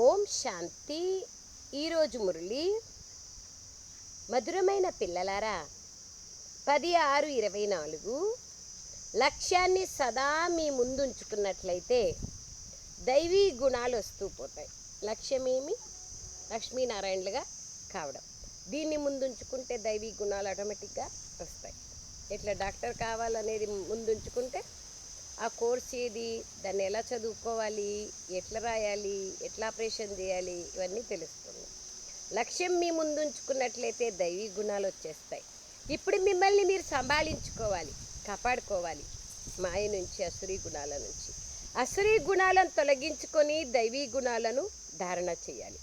ఓం శాంతి. ఈరోజు మురళి మధురమైన పిల్లలారా పది ఆరు ఇరవై నాలుగు. లక్ష్యాన్ని సదా మీ ముందుంచుకున్నట్లయితే దైవీ గుణాలు వస్తూ పోతాయి. లక్ష్యమేమి? లక్ష్మీనారాయణలుగా కావడం. దీన్ని ముందుంచుకుంటే దైవీ గుణాలు ఆటోమేటిక్గా వస్తాయి. ఎట్లా డాక్టర్ కావాలనేది ముందుంచుకుంటే ఆ కోర్స్ ఏది? దాన్ని ఎలా చదువుకోవాలి? ఎట్లా రాయాలి? ఎట్లా ఆపరేషన్ చేయాలి? ఇవన్నీ తెలుస్తుంది. లక్ష్యం మీ ముందుంచుకున్నట్లయితే దైవీ గుణాలు వచ్చేస్తాయి. ఇప్పుడు మిమ్మల్ని మీరు సంభాళించుకోవాలి కాపాడుకోవాలి. మాయ నుంచి అసురీ గుణాల నుంచి. అసురీ గుణాలను తొలగించుకొని దైవీ గుణాలను ధారణ చేయాలి.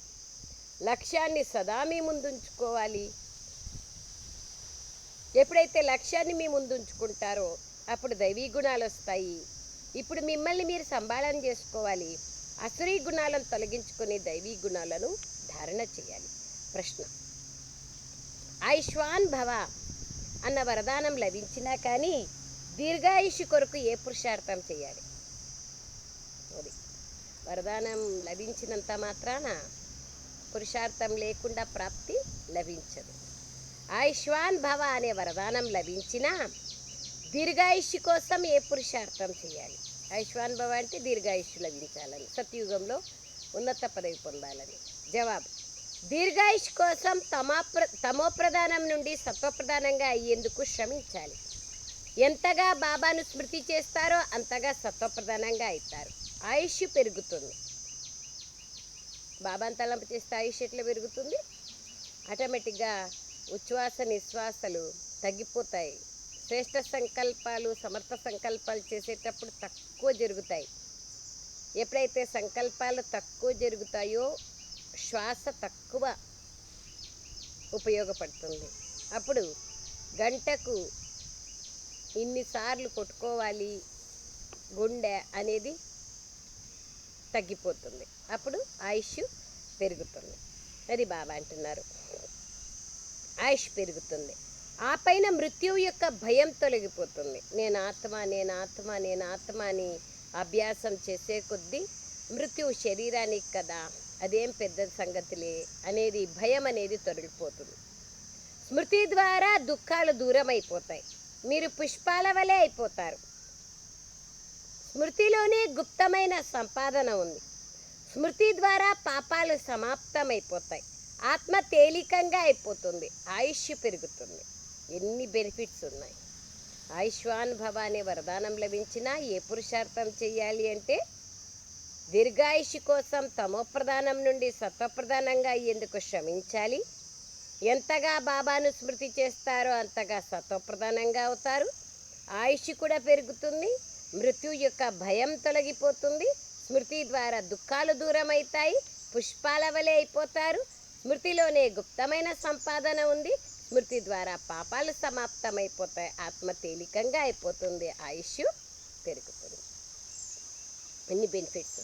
లక్ష్యాన్ని సదా మీ ముందుంచుకోవాలి. ఎప్పుడైతే లక్ష్యాన్ని మీ ముందుంచుకుంటారో అప్పుడు దైవీ గుణాలు వస్తాయి. ఇప్పుడు మిమ్మల్ని మీరు సంభాళన చేసుకోవాలి. అసురీ గుణాలను తొలగించుకుని దైవీ గుణాలను ధారణ చేయాలి. ప్రశ్న. ఆయుష్వాన్ భవ అన్న వరదానం లభించినా కానీ దీర్ఘాయుషి కొరకు ఏ పురుషార్థం చేయాలి? అది. వరదానం లభించినంత మాత్రాన పురుషార్థం లేకుండా ప్రాప్తి లభించదు. ఆయుష్వాన్ భవ అనే వరదానం లభించినా దీర్ఘాయుష్య కోసం ఏ పురుషార్థం చేయాలి? ఆయుష్వాన్ భవ అంటే దీర్ఘాయుష్యు లభించాలని సత్యుగంలో ఉన్నత పదవి పొందాలని. జవాబు. దీర్ఘాయుష్ కోసం తమాప్ర తమోప్రధానం నుండి సత్వప్రధానంగా అయ్యేందుకు శ్రమించాలి. ఎంతగా బాబాను స్మృతి చేస్తారో అంతగా సత్వప్రధానంగా అవుతారు. ఆయుష్ పెరుగుతుంది. బాబాను తలంపు చేస్తే ఆయుష్ ఎట్లా పెరుగుతుంది? ఆటోమేటిక్గా ఉచ్ఛ్వాస నిశ్వాసలు తగ్గిపోతాయి. శ్రేష్ట సంకల్పాలు సమర్థ సంకల్పాలు చేసేటప్పుడు తక్కువ జరుగుతాయి. ఎప్పుడైతే సంకల్పాలు తక్కువ జరుగుతాయో శ్వాస తక్కువ ఉపయోగపడుతుంది. అప్పుడు గంటకు ఇన్నిసార్లు కొట్టుకోవాలి గుండె అనేది తగ్గిపోతుంది. అప్పుడు ఆయుష్ పెరుగుతుంది. అది బాబా అంటున్నారు. ఆయుష్ పెరుగుతుంది. ఆ పైన మృత్యువు యొక్క భయం తొలగిపోతుంది. నేను ఆత్మ నేను ఆత్మ నేను ఆత్మ అని అభ్యాసం చేసే కొద్దీ మృత్యువు శరీరానికి కదా అదేం పెద్ద సంగతిలే అనేది భయం అనేది తొలగిపోతుంది. స్మృతి ద్వారా దుఃఖాలు దూరం అయిపోతాయి మీరు పుష్పాల వలె అయిపోతారు. స్మృతిలోనే గుప్తమైన సంపాదన ఉంది. స్మృతి ద్వారా పాపాలు సమాప్తమైపోతాయి. ఆత్మ తేలికంగా అయిపోతుంది. ఆయుష్ పెరుగుతుంది. ఎన్ని బెనిఫిట్స్ ఉన్నాయి? ఆయుష్వాన్ భవ అనే వరదానం లభించినా ఏ పురుషార్థం చేయాలి అంటే దీర్ఘాయుష్ కోసం తమోప్రధానం నుండి సత్వప్రధానంగా అయ్యేందుకు శ్రమించాలి? ఎంతగా బాబాను స్మృతి చేస్తారో అంతగా సత్వప్రధానంగా అవుతారు. ఆయుష్ కూడా పెరుగుతుంది. మృత్యు యొక్క భయం తొలగిపోతుంది. స్మృతి ద్వారా దుఃఖాలు దూరం అవుతాయి పుష్పాల వలె అయిపోతారు. స్మృతిలోనే గుప్తమైన సంపాదన ఉంది. స్మృతి ద్వారా పాపాలు సమాప్తమైపోతాయి. ఆత్మ తేలికంగా అయిపోతుంది. ఆయుష్ పెరుగుతుంది. ఎన్ని బెనిఫిట్స్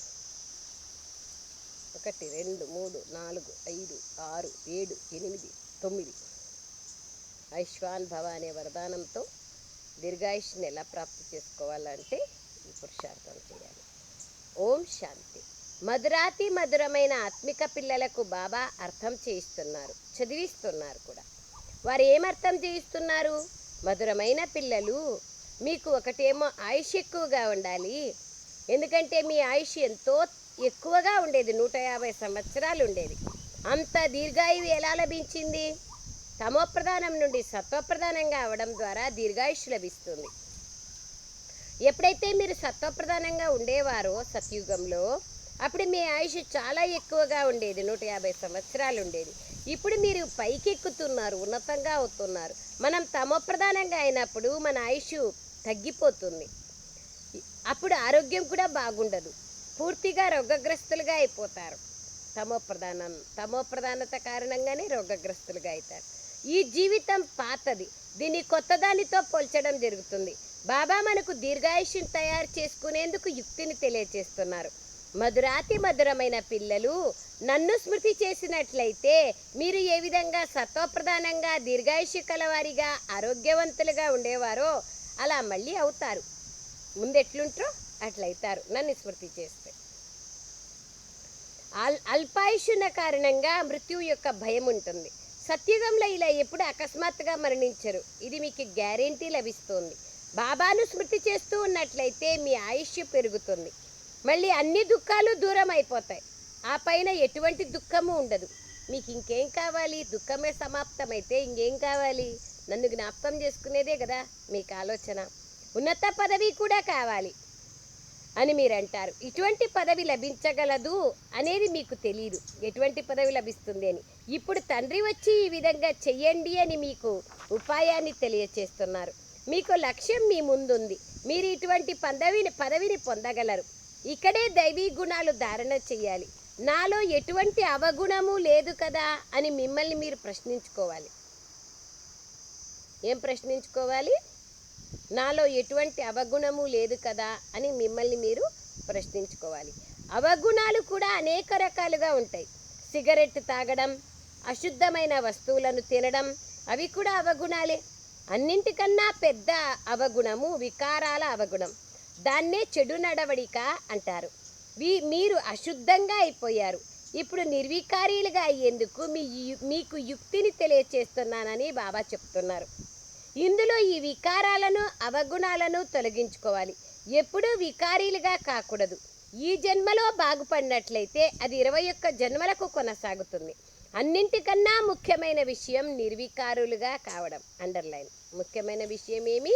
ఒకటి రెండు మూడు నాలుగు ఐదు ఆరు ఏడు ఎనిమిది తొమ్మిది. ఐశ్వాన్ భవ అనే వరదానంతో దీర్ఘాయుష్ని ఎలా ప్రాప్తి చేసుకోవాలంటే ఈ పురుషార్థం చేయాలి. ఓం శాంతి. మధురాతి మధురమైన ఆత్మిక పిల్లలకు బాబా అర్థం చేయిస్తున్నారు చదివిస్తున్నారు కూడా. వారు ఏమర్థం చేయిస్తున్నారు? మధురమైన పిల్లలు మీకు ఒకటేమో ఆయుష్ ఎక్కువగా ఉండాలి. ఎందుకంటే మీ ఆయుష్ ఎంతో ఎక్కువగా ఉండేది నూట యాభై సంవత్సరాలు ఉండేది. అంత దీర్ఘాయువు ఎలా లభించింది? తమోప్రధానం నుండి సత్వప్రధానంగా అవడం ద్వారా దీర్ఘాయుష్ లభిస్తుంది. ఎప్పుడైతే మీరు సత్వప్రధానంగా ఉండేవారో సత్యుగంలో అప్పుడు మీ ఆయుష్ చాలా ఎక్కువగా ఉండేది నూట యాభై సంవత్సరాలు ఉండేది. ఇప్పుడు మీరు పైకెక్కుతున్నారు ఉన్నతంగా అవుతున్నారు. మనం తమోప్రధానంగా అయినప్పుడు మన ఆయుష్ తగ్గిపోతుంది. అప్పుడు ఆరోగ్యం కూడా బాగుండదు. పూర్తిగా రోగగ్రస్తులుగా అయిపోతారు. తమోప్రధానం తమోప్రధానత కారణంగానే రోగగ్రస్తులుగా అవుతారు ఈ జీవితం పాతది. దీన్ని కొత్తదానితో పోల్చడం జరుగుతుంది. బాబా మనకు దీర్ఘాయుష్ని తయారు చేసుకునేందుకు యుక్తిని తెలియచేస్తున్నారు. మధురాతి మధురమైన పిల్లలు నన్ను స్మృతి చేసినట్లయితే మీరు ఏ విధంగా సత్వప్రధానంగా దీర్ఘాయుష్య కలవారిగా ఆరోగ్యవంతులుగా ఉండేవారో అలా మళ్ళీ అవుతారు. ముందెట్లుంటారో అట్లయితారు. నన్ను స్మృతి చేస్తే. అల్ అల్పాయుషున్న కారణంగా మృత్యువు యొక్క భయం ఉంటుంది సత్యుగంలో ఇలా ఎప్పుడు అకస్మాత్తుగా మరణించరు. ఇది మీకు గ్యారెంటీ లభిస్తుంది. బాబాను స్మృతి చేస్తూ ఉన్నట్లయితే మీ ఆయుష్ పెరుగుతుంది. మళ్ళీ అన్ని దుఃఖాలు దూరం అయిపోతాయి ఆ పైన ఎటువంటి దుఃఖము ఉండదు. మీకు ఇంకేం కావాలి? దుఃఖమే సమాప్తమైతే ఇంకేం కావాలి? నన్ను జ్ఞాపకం చేసుకునేదే కదా మీకు ఆలోచన ఉన్నత పదవి కూడా కావాలి అని మీరు అంటారు ఇటువంటి పదవి లభించగలదు అనేది మీకు తెలియదు ఎటువంటి పదవి లభిస్తుంది అని. ఇప్పుడు తండ్రి వచ్చి ఈ విధంగా చెయ్యండి అని మీకు ఉపాయాన్ని తెలియచేస్తున్నారు. మీకు లక్ష్యం మీ ముందుంది. మీరు ఇటువంటి పదవిని పదవిని పొందగలరు. ఇక్కడే దైవీ గుణాలు ధారణ చేయాలి నాలో ఎటువంటి అవగుణము లేదు కదా అని మిమ్మల్ని మీరు ప్రశ్నించుకోవాలి. ఏం ప్రశ్నించుకోవాలి? నాలో ఎటువంటి అవగుణము లేదు కదా అని మిమ్మల్ని మీరు ప్రశ్నించుకోవాలి. అవగుణాలు కూడా అనేక రకాలుగా ఉంటాయి. సిగరెట్ తాగడం అశుద్ధమైన వస్తువులను తినడం అవి కూడా అవగుణాలే. అన్నింటికన్నా పెద్ద అవగుణము వికారాల అవగుణం. దాన్నే చెడు నడవడిక అంటారు. మీరు అశుద్ధంగా అయిపోయారు. ఇప్పుడు నిర్వికారీలుగా అయ్యేందుకు మీ మీకు యుక్తిని తెలియచేస్తున్నానని బాబా చెప్తున్నారు. ఇందులో ఈ వికారాలను అవగుణాలను తొలగించుకోవాలి. ఎప్పుడూ వికారీలుగా కాకూడదు. ఈ జన్మలో బాగుపడినట్లయితే అది ఇరవై ఒక్క జన్మలకు కొనసాగుతుంది. అన్నింటికన్నా ముఖ్యమైన విషయం నిర్వికారులుగా కావడం అండర్లైన్. ముఖ్యమైన విషయం ఏమి?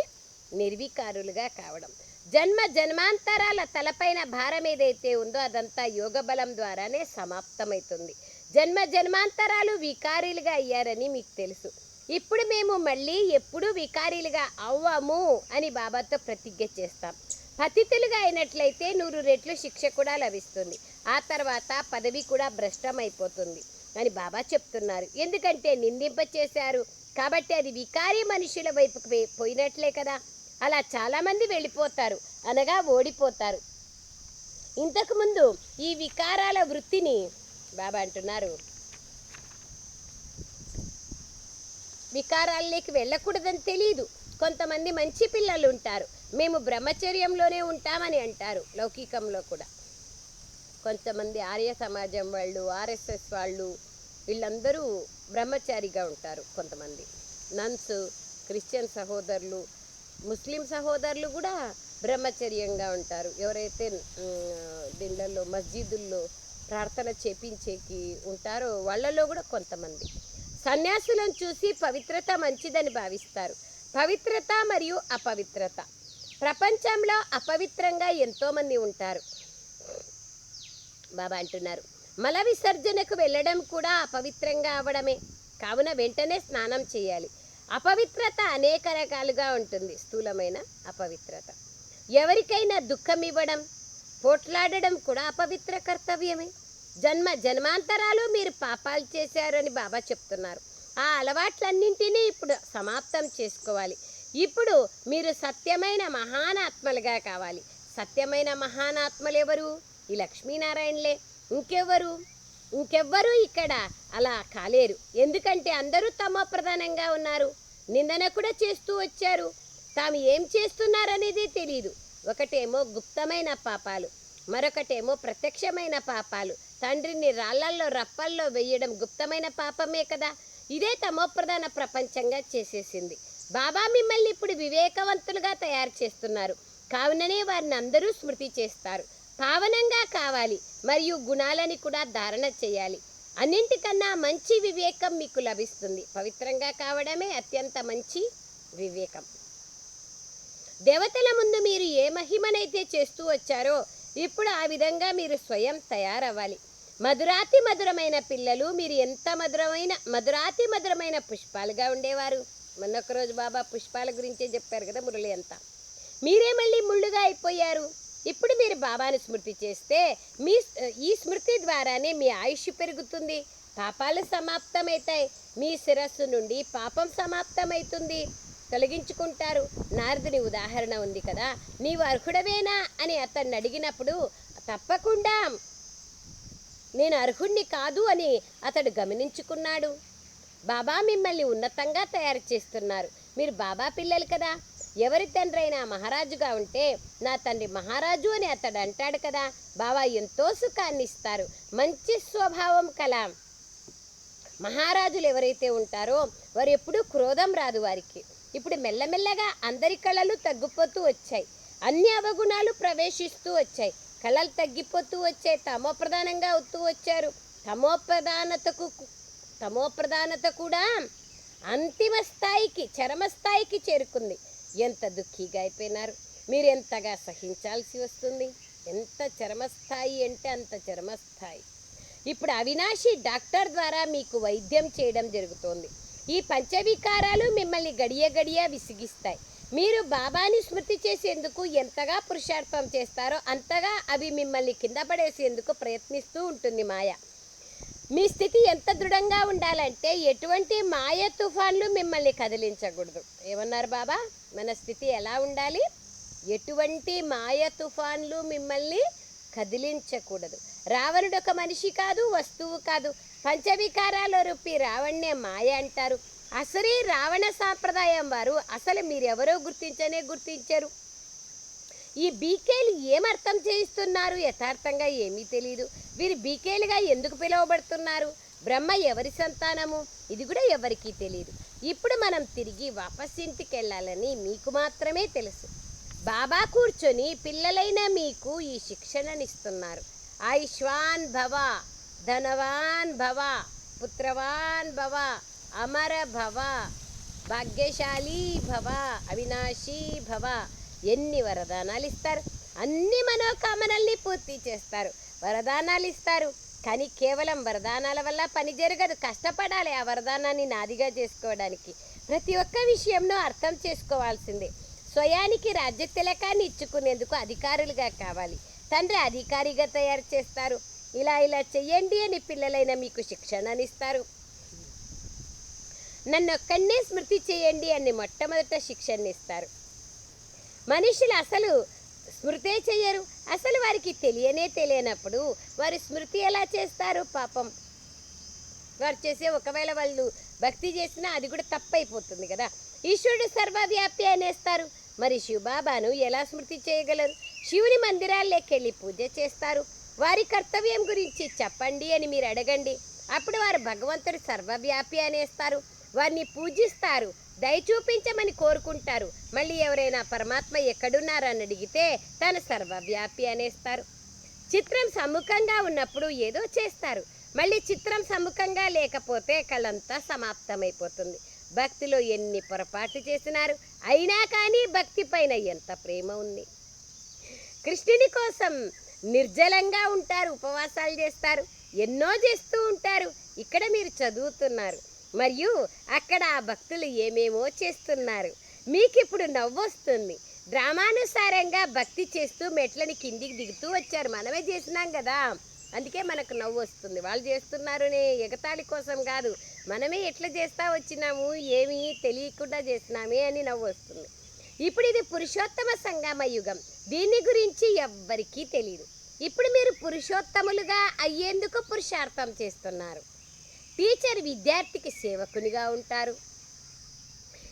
నిర్వికారులుగా కావడం. జన్మ జన్మాంతరాల తలపైన భారం ఏదైతే ఉందో అదంతా యోగ బలం ద్వారానే సమాప్తమవుతుంది. జన్మ జన్మాంతరాలు వికారీలుగా అయ్యారని మీకు తెలుసు. ఇప్పుడు మేము మళ్ళీ ఎప్పుడూ వికారీలుగా అవ్వము అని బాబాతో ప్రతిజ్ఞ చేస్తాం. పతితులుగా అయినట్లయితే నూరు రెట్లు శిక్ష కూడా లభిస్తుంది. ఆ తర్వాత పదవి కూడా భ్రష్టమైపోతుంది అని బాబా చెప్తున్నారు. ఎందుకంటే నిందింప చేశారు కాబట్టి అది వికారీ మనుషుల వైపుకు పోయినట్లే కదా. అలా చాలామంది వెళ్ళిపోతారు అనగా ఓడిపోతారు. ఇంతకుముందు ఈ వికారాల వృత్తిని బాబా అంటున్నారు. వికారాల్లోకి వెళ్ళకూడదని తెలియదు కొంతమంది మంచి పిల్లలు ఉంటారు. మేము బ్రహ్మచర్యంలోనే ఉంటామని అంటారు లౌకికంలో కూడా. కొంతమంది ఆర్య సమాజం వాళ్ళు ఆర్ఎస్ఎస్ వాళ్ళు వీళ్ళందరూ బ్రహ్మచారిగా ఉంటారు కొంతమంది. నన్స్ క్రిస్టియన్ సహోదరులు ముస్లిం సహోదరులు కూడా బ్రహ్మచర్యంగా ఉంటారు. ఎవరైతే దిండల్లో మస్జిదుల్లో ప్రార్థన చేపించేకి ఉంటారో వాళ్ళలో కూడా కొంతమంది. సన్యాసులను చూసి పవిత్రత మంచిదని భావిస్తారు. పవిత్రత మరియు అపవిత్రత. ప్రపంచంలో అపవిత్రంగా ఎంతోమంది ఉంటారు. బాబా అంటున్నారు. మల విసర్జనకు వెళ్ళడం కూడా అపవిత్రంగా అవడమే. కావున వెంటనే స్నానం చేయాలి. అపవిత్రత అనేక రకాలుగా ఉంటుంది స్థూలమైన అపవిత్రత. ఎవరికైనా దుఃఖం ఇవ్వడం పోట్లాడడం కూడా అపవిత్ర కర్తవ్యమే. జన్మ జన్మాంతరాలు మీరు పాపాలు చేశారని బాబా చెప్తున్నారు. ఆ అలవాట్లన్నింటినీ ఇప్పుడు సమాప్తం చేసుకోవాలి. ఇప్పుడు మీరు సత్యమైన మహానాత్మలుగా కావాలి. సత్యమైన మహానాత్మలు ఎవరు ఈ లక్ష్మీనారాయణలే. ఇంకెవరు? ఇంకెవ్వరూ ఇక్కడ అలా కాలేరు. ఎందుకంటే అందరూ తమ ప్రధానంగా ఉన్నారు. నిందన కూడా చేస్తూ వచ్చారు. తాము ఏం చేస్తున్నారనేది తెలియదు ఒకటేమో గుప్తమైన పాపాలు మరొకటేమో ప్రత్యక్షమైన పాపాలు. తండ్రిని రాళ్ళల్లో రప్పల్లో వేయడం గుప్తమైన పాపమే కదా. ఇదే తమోప్రధాన ప్రపంచంగా చేసేసింది. బాబా మిమ్మల్ని ఇప్పుడు వివేకవంతులుగా తయారు చేస్తున్నారు. కావుననే వారిని అందరూ స్మృతి చేస్తారు. పావనంగా కావాలి మరియు గుణాలని కూడా ధారణ చేయాలి. అన్నింటికన్నా మంచి వివేకం మీకు లభిస్తుంది. పవిత్రంగా కావడమే అత్యంత మంచి వివేకం. దేవతల ముందు మీరు ఏ మహిమనైతే చేస్తూ వచ్చారో ఇప్పుడు ఆ విధంగా మీరు స్వయం తయారవ్వాలి. మధురాతి మధురమైన పిల్లలు మీరు ఎంత మధురమైన మధురాతి మధురమైన పుష్పాలుగా ఉండేవారు? మొన్నొక రోజు బాబా పుష్పాల గురించే చెప్పారు కదా మురళి అంతా. మీరే మళ్ళీ ముళ్ళుగా అయిపోయారు? ఇప్పుడు మీరు బాబాను స్మృతి చేస్తే మీ ఈ స్మృతి ద్వారానే మీ ఆయుష్ పెరుగుతుంది. పాపాలు సమాప్తమవుతాయి. మీ శిరస్సు నుండి పాపం సమాప్తమవుతుంది. తొలగించుకుంటారు. నారదుని ఉదాహరణ ఉంది కదా. నీవు అర్హుడవేనా అని అతన్ని అడిగినప్పుడు తప్పకుండా నేను అర్హుణ్ణి కాదు అని అతడు గమనించుకున్నాడు. బాబా మిమ్మల్ని ఉన్నతంగా తయారు చేస్తున్నారు. మీరు బాబా పిల్లలు కదా. ఎవరి తండ్రి అయినా మహారాజుగా ఉంటే నా తండ్రి మహారాజు అని అతడు అంటాడు కదా. బావా ఎంతో సుఖాన్ని ఇస్తారు. మంచి స్వభావం కల. మహారాజులు ఎవరైతే ఉంటారో వారు ఎప్పుడూ క్రోధం రాదు వారికి. ఇప్పుడు మెల్లమెల్లగా అందరి కళలు తగ్గిపోతూ వచ్చాయి. అన్ని అవగుణాలు ప్రవేశిస్తూ వచ్చాయి. కళలు తగ్గిపోతూ వచ్చాయి. తమో ప్రధానంగా అవుతూ వచ్చారు. తమో ప్రధానతకు తమో ప్రధానత కూడా అంతిమ స్థాయికి చరమ స్థాయికి చేరుకుంది. ఎంత దుఃఖీగా అయిపోయినారు మీరు ఎంతగా సహించాల్సి వస్తుంది? ఎంత చర్మస్థాయి అంటే అంత చరమస్థాయి. ఇప్పుడు అవినాశి డాక్టర్ ద్వారా మీకు వైద్యం చేయడం జరుగుతోంది. ఈ పంచవికారాలు మిమ్మల్ని గడియ గడియ విసిగిస్తాయి. మీరు బాబాని స్మృతి చేసేందుకు ఎంతగా పురుషార్థం చేస్తారో అంతగా అవి మిమ్మల్ని కింద పడేసేందుకు ప్రయత్నిస్తూ ఉంటుంది మాయ. మీ స్థితి ఎంత దృఢంగా ఉండాలంటే ఎటువంటి మాయ తుఫాన్లు మిమ్మల్ని కదిలించకూడదు. ఏమన్నారు బాబా? మన స్థితి ఎలా ఉండాలి? ఎటువంటి మాయ తుఫాన్లు మిమ్మల్ని కదిలించకూడదు. రావణుడు ఒక మనిషి కాదు వస్తువు కాదు. పంచవికారాలు రూపి రావణ్ణే మాయ అంటారు. అసలే రావణ సాంప్రదాయం వారు అసలు మీరెవరో గుర్తించనే గుర్తించరు. ఈ బీకేలు ఏమర్థం చేయిస్తున్నారు? యథార్థంగా ఏమీ తెలియదు వీరు బీకేలుగా ఎందుకు పిలువబడుతున్నారు? బ్రహ్మ ఎవరి సంతానము? ఇది కూడా ఎవరికీ తెలియదు ఇప్పుడు మనం తిరిగి వాపసింటికి వెళ్ళాలని మీకు మాత్రమే తెలుసు. బాబా కూర్చొని పిల్లలైన మీకు ఈ శిక్షణనిస్తున్నారు. ఆయుష్వాన్ భవ ధనవాన్ భవ పుత్రవాన్ భవ అమర భవ భాగ్యశాలి భవ అవినాశీ భవ ఎన్ని వరదానాలు ఇస్తారు అన్ని మనోకామనల్ని పూర్తి చేస్తారు. వరదానాలు ఇస్తారు కానీ కేవలం వరదానాల వల్ల పని జరగదు. కష్టపడాలి ఆ వరదానాన్ని నాదిగా చేసుకోవడానికి. ప్రతి ఒక్క విషయంలో అర్థం చేసుకోవాల్సిందే. స్వయానికి రాజ్య తిలకాన్ని ఇచ్చుకునేందుకు అధికారులుగా కావాలి. తండ్రి అధికారిగా తయారు చేస్తారు. ఇలా ఇలా చెయ్యండి అని పిల్లలైన మీకు శిక్షణనిస్తారు. నన్ను ఒక్కడనే స్మృతి చేయండి అని మొట్టమొదట శిక్షణ ఇస్తారు మనుషులు అసలు స్మృతే చెయ్యరు. అసలు వారికి తెలియనే తెలియనప్పుడు వారు స్మృతి ఎలా చేస్తారు పాపం? వారు చేసే ఒకవేళ వాళ్ళు భక్తి చేసినా అది కూడా తప్పైపోతుంది కదా. ఈశ్వరుడు సర్వవ్యాప్తి అనేస్తారు. మరి శివబాబాను ఎలా స్మృతి చేయగలరు? శివుని మందిరాల్లోకి వెళ్ళి పూజ చేస్తారు. వారి కర్తవ్యం గురించి చెప్పండి అని మీరు అడగండి. అప్పుడు వారు భగవంతుడు సర్వవ్యాపి అనేస్తారు. వారిని పూజిస్తారు. దయ చూపించమని కోరుకుంటారు. మళ్ళీ ఎవరైనా పరమాత్మ ఎక్కడున్నారని అడిగితే తను సర్వవ్యాపి అనేస్తారు. చిత్రం సముఖంగా ఉన్నప్పుడు ఏదో చేస్తారు. మళ్ళీ చిత్రం సముఖంగా లేకపోతే కళ్ళంతా సమాప్తమైపోతుంది. భక్తిలో ఎన్ని పొరపాటు చేసినారు? అయినా కానీ భక్తి పైన ఎంత ప్రేమ ఉంది? కృష్ణుని కోసం నిర్జలంగా ఉంటారు ఉపవాసాలు చేస్తారు. ఎన్నో చేస్తూ ఉంటారు. ఇక్కడ మీరు చదువుతున్నారు. మరియు అక్కడ ఆ భక్తులు ఏమేమో చేస్తున్నారు. మీకు ఇప్పుడు నవ్వొస్తుంది. డ్రామానుసారంగా భక్తి చేస్తూ మెట్లని కిందికి దిగుతూ వచ్చారు. మనమే చేసినాం కదా. అందుకే మనకు నవ్వు వస్తుంది వాళ్ళు చేస్తున్నారునే ఎగతాళి కోసం కాదు. మనమే ఎట్లా చేస్తా వచ్చినాము? ఏమీ తెలియకుండా చేసినామే అని నవ్వు వస్తుంది ఇప్పుడు ఇది పురుషోత్తమ సంగమ యుగం. దీని గురించి ఎవ్వరికీ తెలియదు ఇప్పుడు మీరు పురుషోత్తములుగా అయ్యేందుకు పురుషార్థం చేస్తున్నారు. టీచర్ విద్యార్థికి సేవకునిగా ఉంటారు.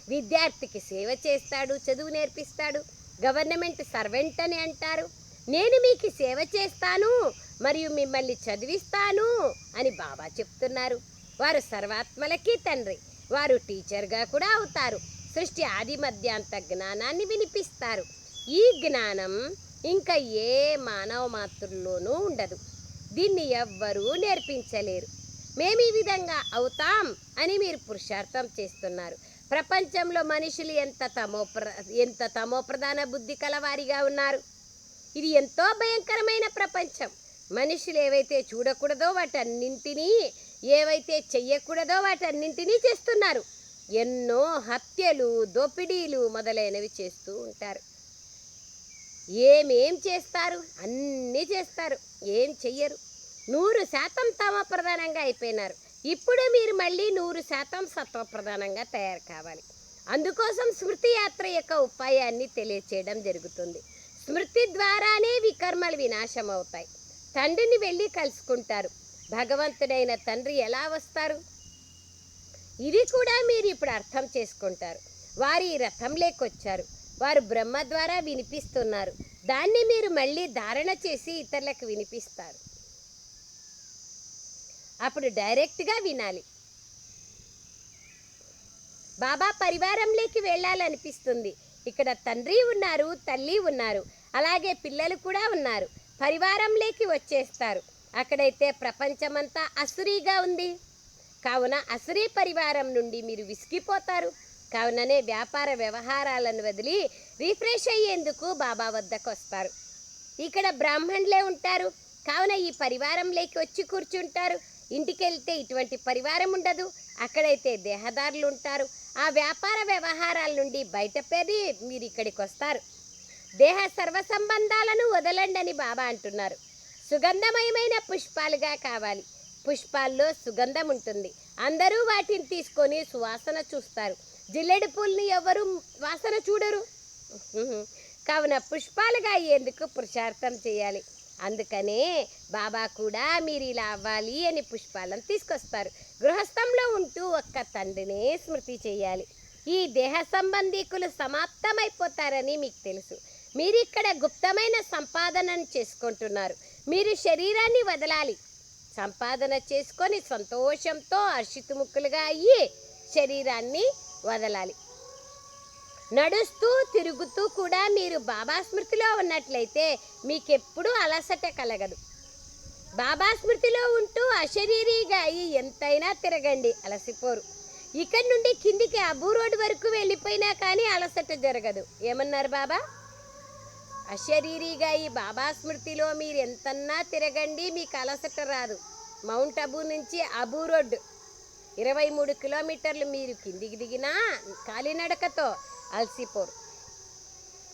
విద్యార్థికి సేవ చేస్తాడు చదువు నేర్పిస్తాడు గవర్నమెంట్ సర్వెంట్ అని అంటారు. నేను మీకు సేవ చేస్తాను మరియు మిమ్మల్ని చదివిస్తాను అని బాబా చెప్తున్నారు. వారు సర్వాత్మలకి తండ్రి వారు టీచర్గా కూడా అవుతారు. సృష్టి ఆది మధ్యాంత జ్ఞానాన్ని వినిపిస్తారు. ఈ జ్ఞానం ఇంకా ఏ మానవ మాతృల్లోనూ ఉండదు. దీన్ని ఎవ్వరూ నేర్పించలేరు. మేము ఈ విధంగా అవుతాం అని మీరు పురుషార్థం చేస్తున్నారు. ప్రపంచంలో మనుషులు ఎంత తమో ఎంత తమో ప్రధాన బుద్ధి కలవారిగా ఉన్నారు? ఇది ఎంతో భయంకరమైన ప్రపంచం. మనుషులు ఏవైతే చూడకూడదో వాటన్నింటినీ ఏవైతే చెయ్యకూడదో వాటన్నింటినీ చేస్తున్నారు. ఎన్నో హత్యలు దోపిడీలు మొదలైనవి చేస్తూ ఉంటారు. ఏమేం చేస్తారు? అన్నీ చేస్తారు. ఏం చెయ్యరు. నూరు శాతం తమ ప్రధానంగా అయిపోయినారు. ఇప్పుడు మీరు మళ్ళీ నూరు శాతం సత్వ ప్రధానంగా తయారు కావాలి. అందుకోసం స్మృతి యాత్ర యొక్క ఉపాయాన్ని తెలియచేయడం జరుగుతుంది. స్మృతి ద్వారానే వికర్మలు వినాశం అవుతాయి తండ్రిని వెళ్ళి కలుసుకుంటారు. భగవంతుడైన తండ్రి ఎలా వస్తారు? ఇది కూడా మీరు ఇప్పుడు అర్థం చేసుకుంటారు. వారి ఈ రథం లేకొచ్చారు. వారు బ్రహ్మ ద్వారా వినిపిస్తున్నారు. దాన్ని మీరు మళ్ళీ ధారణ చేసి ఇతరులకు వినిపిస్తారు. అప్పుడు డైరెక్ట్గా వినాలి. బాబా పరివారంలోకి వెళ్ళాలనిపిస్తుంది. ఇక్కడ తండ్రి ఉన్నారు తల్లి ఉన్నారు అలాగే పిల్లలు కూడా ఉన్నారు. పరివారంలోకి వచ్చేస్తారు. అక్కడైతే ప్రపంచమంతా అసురీగా ఉంది. కావున అసురీ పరివారం నుండి మీరు విసిగిపోతారు. కావుననే వ్యాపార వ్యవహారాలను వదిలి రిఫ్రెష్ అయ్యేందుకు బాబా వద్దకు వస్తారు ఇక్కడ బ్రాహ్మణులే ఉంటారు. కావున ఈ పరివారంలోకి వచ్చి కూర్చుంటారు. ఇంటికెళ్తే ఇటువంటి పరివారం ఉండదు. అక్కడైతే దేహదారులు ఉంటారు ఆ వ్యాపార వ్యవహారాల నుండి బయటపడి మీరు ఇక్కడికి వస్తారు. దేహ సర్వ సంబంధాలను వదలండి అని బాబా అంటున్నారు. సుగంధమయమైన పుష్పాలుగా కావాలి. పుష్పాల్లో సుగంధం ఉంటుంది అందరూ వాటిని తీసుకొని సువాసన చూస్తారు. జిల్లెడు పూల్ని ఎవరు వాసన చూడరు. కావున పుష్పాలుగా అయ్యేందుకు పురుషార్థం చేయాలి. అందుకనే బాబా కూడా మీరు ఇలా అవ్వాలి అని పుష్పాలను తీసుకొస్తారు. గృహస్థంలో ఉంటూ ఒక్క తండ్రినే స్మృతి చేయాలి. ఈ దేహ సంబంధీకులు సమాప్తమైపోతారని మీకు తెలుసు. మీరు ఇక్కడ గుప్తమైన సంపాదనను చేసుకుంటున్నారు. మీరు శరీరాన్ని వదలాలి. సంపాదన చేసుకొని సంతోషంతో హర్షితుముక్కులుగా అయ్యి శరీరాన్ని వదలాలి. నడుస్తూ తిరుగుతూ కూడా మీరు బాబా స్మృతిలో ఉన్నట్లయితే మీకెప్పుడూ అలసట కలగదు. బాబా స్మృతిలో ఉంటూ అశరీరీగా అయ్యి ఎంతైనా తిరగండి అలసిపోరు. ఇక్కడి నుండి కిందికి అబూ రోడ్ వరకు వెళ్ళిపోయినా కానీ అలసట జరగదు. ఏమన్నారు బాబా? అశరీరీగా ఈ బాబా స్మృతిలో మీరు ఎంతన్నా తిరగండి మీకు అలసట రాదు. మౌంట్ అబూ నుంచి అబూ రోడ్ ఇరవై మూడు కిలోమీటర్లు మీరు కిందికి దిగినా కాలినడకతో అలసిపోరు.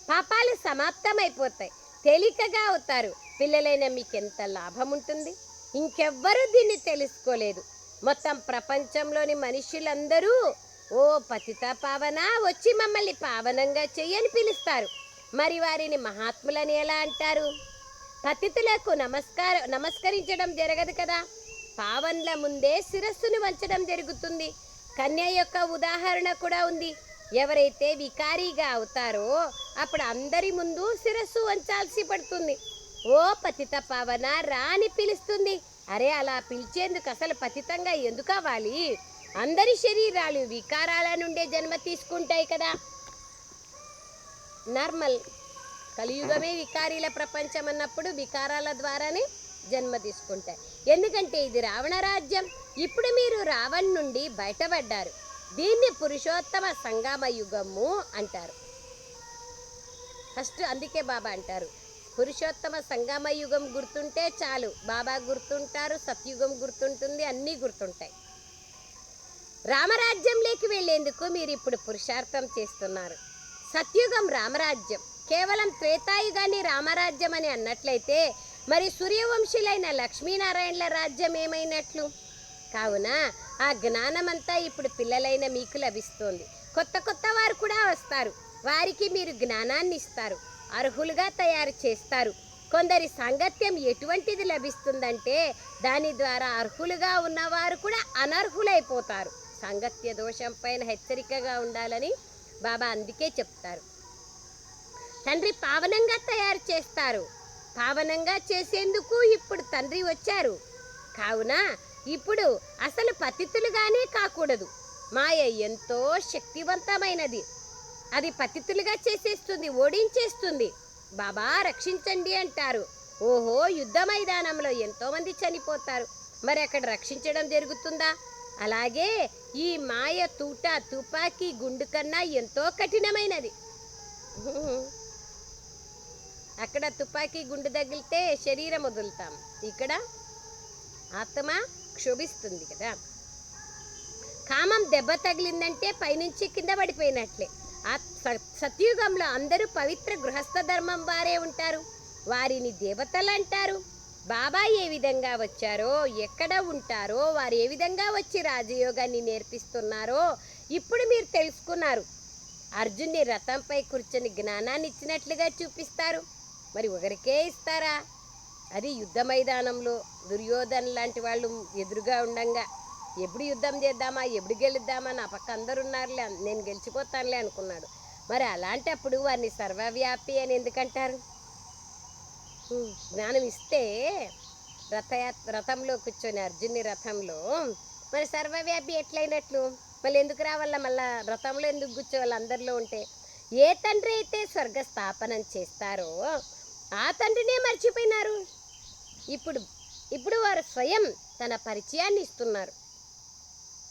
పాపాలు సమాప్తమైపోతాయి. తేలికగా అవుతారు. పిల్లలైన మీకు ఎంత లాభం ఉంటుంది ఇంకెవ్వరూ దీన్ని తెలుసుకోలేదు. మొత్తం ప్రపంచంలోని మనుషులందరూ ఓ పతిత పావన వచ్చి మమ్మల్ని పావనంగా చెయ్యని పిలుస్తారు. మరి వారిని మహాత్ములని ఎలా అంటారు? పతితులకు నమస్కార నమస్కరించడం జరగదు కదా? పావన్ల ముందే శిరస్సును వంచడం జరుగుతుంది. కన్య యొక్క ఉదాహరణ కూడా ఉంది. ఎవరైతే వికారీగా అవుతారో అప్పుడు అందరి ముందు శిరస్సు వంచాల్సి పడుతుంది. ఓ పతిత పావన రా అని పిలుస్తుంది. అరే అలా పిలిచేందుకు అసలు పతితంగా ఎందుకు అవ్వాలి? అందరి శరీరాలు వికారాల నుండే జన్మ తీసుకుంటాయి కదా. నార్మల్. కలియుగమే వికారీల ప్రపంచం అన్నప్పుడు వికారాల ద్వారానే జన్మ తీసుకుంటాయి. ఎందుకంటే ఇది రావణ రాజ్యం. ఇప్పుడు మీరు రావణ్ నుండి బయటపడ్డారు. దీన్ని పురుషోత్తమ సంగమ యుగము అంటారు. ఫస్ట్ అందుకే బాబా అంటారు. పురుషోత్తమ సంగమ యుగం గుర్తుంటే చాలు. బాబా గుర్తుంటారు సత్యుగం గుర్తుంటుంది అన్నీ గుర్తుంటాయి. రామరాజ్యంలోకి వెళ్ళేందుకు మీరు ఇప్పుడు పురుషార్థం చేస్తున్నారు. సత్యుగం రామరాజ్యం. కేవలం త్రేతాయుగాన్ని రామరాజ్యం అని అన్నట్లయితే మరి సూర్యవంశులైన లక్ష్మీనారాయణల రాజ్యం ఏమైనట్లు? కావున ఆ జ్ఞానమంతా ఇప్పుడు పిల్లలైన మీకు లభిస్తోంది. కొత్త కొత్త వారు కూడా వస్తారు. వారికి మీరు జ్ఞానాన్ని ఇస్తారు అర్హులుగా తయారు చేస్తారు. కొందరి సాంగత్యం ఎటువంటిది లభిస్తుందంటే దాని ద్వారా అర్హులుగా ఉన్నవారు కూడా అనర్హులైపోతారు. సాంగత్య దోషం పైన హెచ్చరికగా ఉండాలని బాబా అందుకే చెప్తారు. తండ్రి పావనంగా తయారు చేస్తారు. పావనంగా చేసేందుకు ఇప్పుడు తండ్రి వచ్చారు. కావున ఇప్పుడు అసలు పతితులుగానే కాకూడదు. మాయ ఎంతో శక్తివంతమైనది. అది పతితులుగా చేసేస్తుంది ఓడించేస్తుంది. బాబా రక్షించండి అంటారు. ఓహో యుద్ధ మైదానంలో ఎంతోమంది చనిపోతారు. మరి అక్కడ రక్షించడం జరుగుతుందా? అలాగే ఈ మాయ తూట తుపాకీ గుండు కన్నా ఎంతో కఠినమైనది. అక్కడ తుపాకీ గుండు తగిలితే శరీరం వదులుతాం. ఇక్కడ? ఆత్మ? క్షోభిస్తుంది కదా. కామం దెబ్బ తగిలిందంటే పైనుంచి కింద పడిపోయినట్లే. ఆ సత్యుగంలో అందరూ పవిత్ర గృహస్థ ధర్మం వారే ఉంటారు. వారిని దేవతలు అంటారు. బాబా ఏ విధంగా వచ్చారో ఎక్కడ ఉంటారో వారు ఏ విధంగా వచ్చి రాజయోగాన్ని నేర్పిస్తున్నారో ఇప్పుడు మీరు తెలుసుకున్నారు. అర్జున్ని రథంపై కూర్చొని జ్ఞానాన్ని ఇచ్చినట్లుగా చూపిస్తారు. మరి ఒకరికే ఇస్తారా? అది యుద్ధ మైదానంలో దుర్యోధన్ లాంటి వాళ్ళు ఎదురుగా ఉండంగా ఎప్పుడు యుద్ధం చేద్దామా ఎప్పుడు గెలుద్దామా నా పక్క అందరు ఉన్నారులే నేను గెలిచిపోతానులే అనుకున్నాడు. మరి అలాంటప్పుడు వారిని సర్వవ్యాపి అని ఎందుకంటారు? జ్ఞానం ఇస్తే రథయాత్ర రథంలో కూర్చొని అర్జున్ని రథంలో మరి సర్వవ్యాపి ఎట్లయినట్లు? మళ్ళీ ఎందుకు రావాల? మళ్ళా రథంలో ఎందుకు కూర్చోవాలి అందరిలో ఉంటే? ఏ తండ్రి అయితే స్వర్గ స్థాపనం చేస్తారో ఆ తండ్రినే మర్చిపోయినారు. ఇప్పుడు ఇప్పుడు వారు స్వయం తన పరిచయాన్ని ఇస్తున్నారు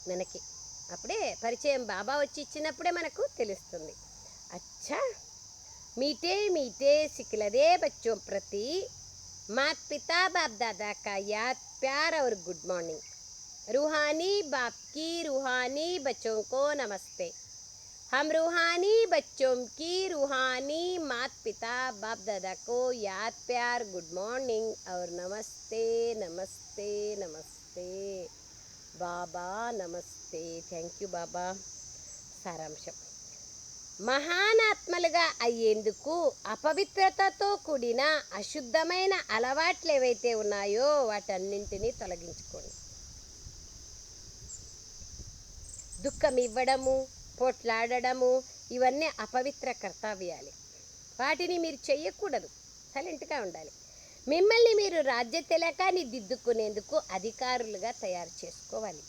మనకి అప్పుడే పరిచయం బాబా వచ్చి ఇచ్చినప్పుడే మనకు తెలుస్తుంది అచ్చా मीठे मीठे सिकलरे बच्चों प्रति मात पिता बाप दादा का याद प्यार और गुड मॉर्निंग रूहानी बाप की रूहानी बच्चों को नमस्ते हम रूहानी बच्चों की रूहानी मात पिता बाप दादा को याद प्यार गुड मॉर्निंग और नमस्ते नमस्ते नमस्ते बाबा नमस्ते थैंक यू बाबा సారాంశం మహానాత్మలుగా అయ్యేందుకు అపవిత్రతతో కూడిన అశుద్ధమైన అలవాట్లు ఏవైతే ఉన్నాయో వాటన్నింటినీ తొలగించుకోండి దుఃఖం ఇవ్వడము పోట్లాడడము ఇవన్నీ అపవిత్ర కర్తవ్యాలు. వాటిని మీరు చేయకూడదు సైలెంట్గా ఉండాలి. మిమ్మల్ని మీరు రాజ్య తెలకాన్ని దిద్దుకునేందుకు అధికారులుగా తయారు చేసుకోవాలి.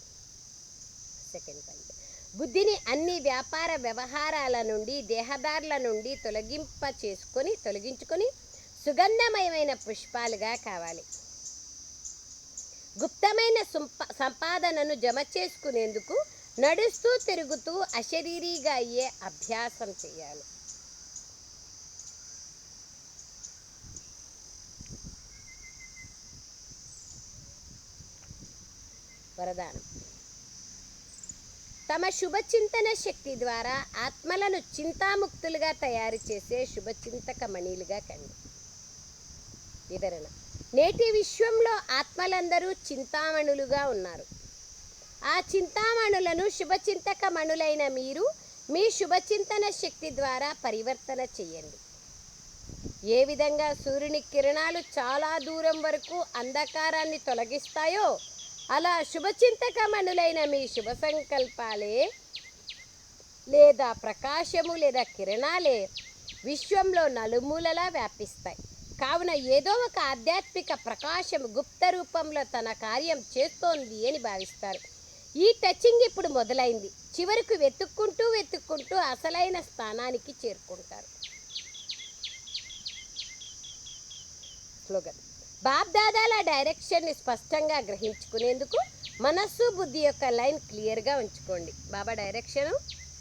Second point. బుద్ధిని అన్ని వ్యాపార వ్యవహారాల నుండి దేహదారుల నుండి తొలగింప చేసుకొని తొలగించుకొని సుగంధమయమైన పుష్పాలుగా కావాలి. గుప్తమైన సంప సంపాదనను జమ చేసుకునేందుకు నడుస్తూ తిరుగుతూ అశరీరీగా అయ్యే అభ్యాసం చేయాలి. వరదానం. తమ శుభచింతన శక్తి ద్వారా ఆత్మలను చింతాముక్తులుగా తయారు చేసే శుభచింతక మణిలుగా కండి. వివరణ. నేటి విశ్వంలో ఆత్మలందరూ చింతామణులుగా ఉన్నారు. ఆ చింతామణులను శుభచింతక మణులైన మీరు మీ శుభచింతన శక్తి ద్వారా పరివర్తన చేయండి. ఏ విధంగా సూర్యుని కిరణాలు చాలా దూరం వరకు అంధకారాన్ని తొలగిస్తాయో అలా శుభచింతకమణులైన మీ శుభ సంకల్పాలే లేదా ప్రకాశము లేదా కిరణాలే విశ్వంలో నలుమూలలా వ్యాపిస్తాయి. కావున ఏదో ఒక ఆధ్యాత్మిక ప్రకాశం గుప్త రూపంలో తన కార్యం చేస్తోంది అని భావిస్తారు. ఈ టచింగ్ ఇప్పుడు మొదలైంది. చివరకు వెతుక్కుంటూ వెతుక్కుంటూ అసలైన స్థానానికి చేరుకుంటారు. స్లోగన్ బాప్ దాదాల డైరెక్షన్ని స్పష్టంగా గ్రహించుకునేందుకు మనస్సు బుద్ధి యొక్క లైన్ క్లియర్గా ఉంచుకోండి. బాబా డైరెక్షన్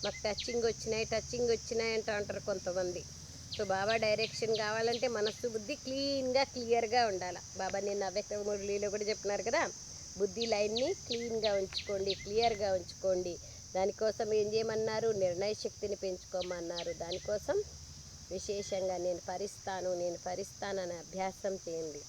మాకు టచింగ్ వచ్చినాయి టచింగ్ వచ్చినాయి అంటూ అంటారు కొంతమంది. సో బాబా డైరెక్షన్ కావాలంటే మనస్సు బుద్ధి క్లీన్గా క్లియర్గా ఉండాలి. బాబా నేను అవ్యక్త మురళిలో కూడా చెప్పినారు కదా? బుద్ధి లైన్ని క్లీన్గా ఉంచుకోండి క్లియర్గా ఉంచుకోండి. దానికోసం ఏం చేయమన్నారు? నిర్ణయ శక్తిని పెంచుకోమన్నారు. దానికోసం విశేషంగా నేను ఫరిస్తాను నేను ఫరిస్తానని అభ్యాసం చేయండి.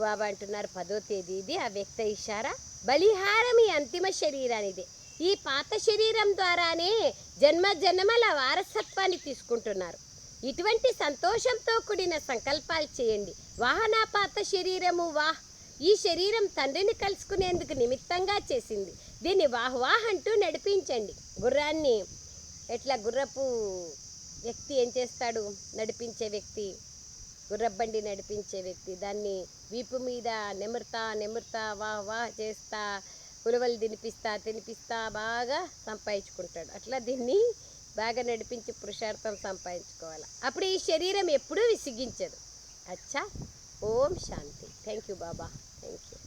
బాబా అంటున్నారు పదో తేదీ ఇది ఆ వ్యక్త ఇషారా? బలిహారం ఈ అంతిమ శరీరానిది ఈ పాత శరీరం ద్వారానే జన్మ జన్మల వారసత్వాన్ని తీసుకుంటున్నారు. ఇటువంటి సంతోషంతో కూడిన సంకల్పాలు చేయండి. వాహన పాత శరీరము వాహ్ ఈ శరీరం తండ్రిని కలుసుకునేందుకు నిమిత్తంగా చేసింది. దీన్ని వాహ్వాహ్ అంటూ నడిపించండి. గుర్రాన్ని ఎట్లా గుర్రపు వ్యక్తి ఏం చేస్తాడు? నడిపించే వ్యక్తి గుర్రబండి నడిపించే వ్యక్తి. దాన్ని వీపు మీద నెమురుతా నెమురుతా వాహ్ వాహ్ చేస్తా ఉలవలు తినిపిస్తా తినిపిస్తా బాగా సంపాదించుకుంటాడు. అట్లా దీన్ని బాగా నడిపించి పురుషార్థం సంపాదించుకోవాలి. అప్పుడు ఈ శరీరం ఎప్పుడూ విసిగించదు. అచ్చా! ఓం శాంతి. Thank you Baba. Thank you